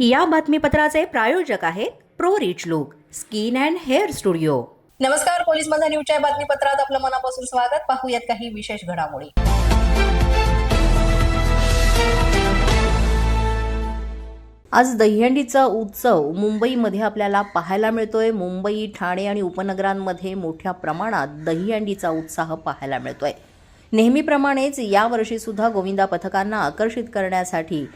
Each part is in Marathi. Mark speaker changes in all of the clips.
Speaker 1: या बातमीपत्राचे प्रायोजक आहेत Pro Rich Look Skin and Hair Studio.
Speaker 2: नमस्कार पोलीस माझा न्यूजच्या बातमीपत्रात आपलं मनापासून स्वागत. पाहूयात काही विशेष घडामोडी.
Speaker 1: आज दहीहंडीचा उत्सव मुंबईमध्ये आपल्याला पाहायला मिळतोय. मुंबई ठाणे आणि उपनगरांमध्ये मोठ्या प्रमाणात दहीहंडीचा उत्साह पाहायला मिळतोय. नेहमीप्रमाणेच यावर्षी सुद्धा गोविंदा पथकांना आकर्षित करण्यासाठी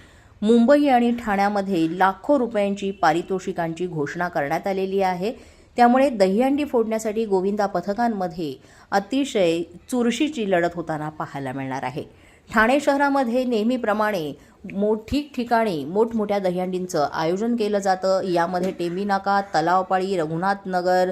Speaker 1: मुंबई आणि ठाण्यामध्ये लाखो रुपयांची पारितोषिकांची घोषणा करण्यात आलेली आहे. त्यामुळे दहीहंडी फोडण्यासाठी गोविंदा पथकांमध्ये अतिशय चुरशीची लढत होताना पाहायला मिळणार आहे. ठाणे शहरामध्ये नेहमीप्रमाणे मो ठिकठिकाणी मोठमोठ्या दहीहंडींचं आयोजन केलं जातं. यामध्ये टेंबी नाका तलावपाळी रघुनाथ नगर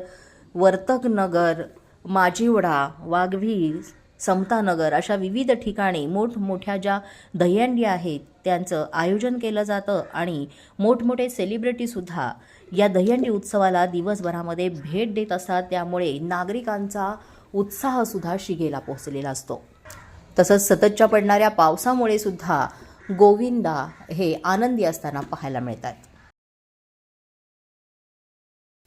Speaker 1: वर्तक नगर माजिवडा वाघवीर समतानगर अशा विविध ठिकाणी मोठमोठ्या ज्या दहीहंडी आहेत त्यांचं आयोजन केलं जातं आणि मोठमोठे सेलिब्रिटीसुद्धा या दहीहंडी उत्सवाला दिवसभरामध्ये भेट देत असतात. त्यामुळे नागरिकांचा उत्साहसुद्धा शिगेला पोहोचलेला असतो. तसंच सततच्या पडणाऱ्या पावसामुळे सुद्धा गोविंदा हे आनंदी असताना पाहायला मिळतात.